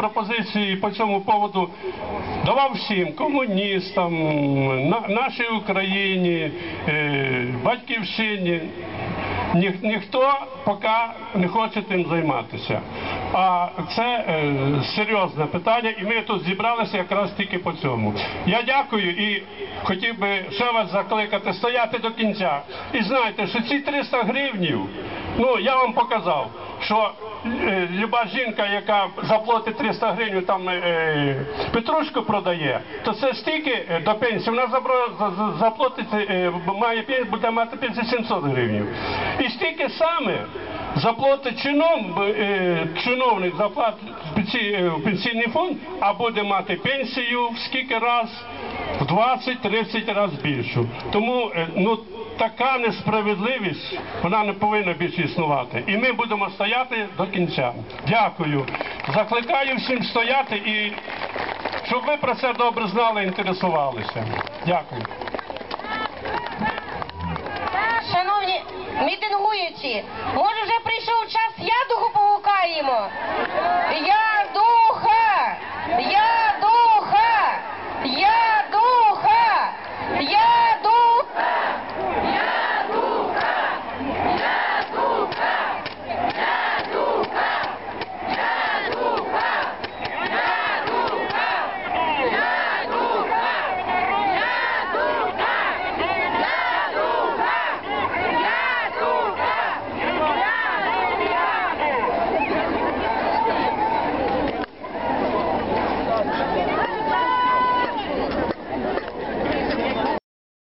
пропозиції по цьому поводу давав всім комуністам, на, нашій Україні, е, батьківщині. Ні, ніхто поки не хоче тим займатися. А це е, серйозне питання, і ми тут зібралися якраз тільки по цьому. Я дякую і хотів би ще вас закликати стояти до кінця. І знайте, що ці 300 гривнів, ну я вам показав, що люба жінка, яка заплатить 300 гривень, там е, петрушку продає, то це стільки е, до пенсії. Вона заплатить, е, має буде мати пенсію 700 гривень. І стільки саме заплатить чином, е, чиновник заплатить в пенсі- е, в пенсійний фонд, а буде мати пенсію в скільки раз? В 20-30 разів більшу. Тому е, ну така несправедливість вона не повинна більше існувати. І ми будемо стояти до кінця. Дякую. Закликаю всім стояти і щоб ви про це добре знали і інтересувалися. Дякую. Шановні мітингуючі, може вже прийшов час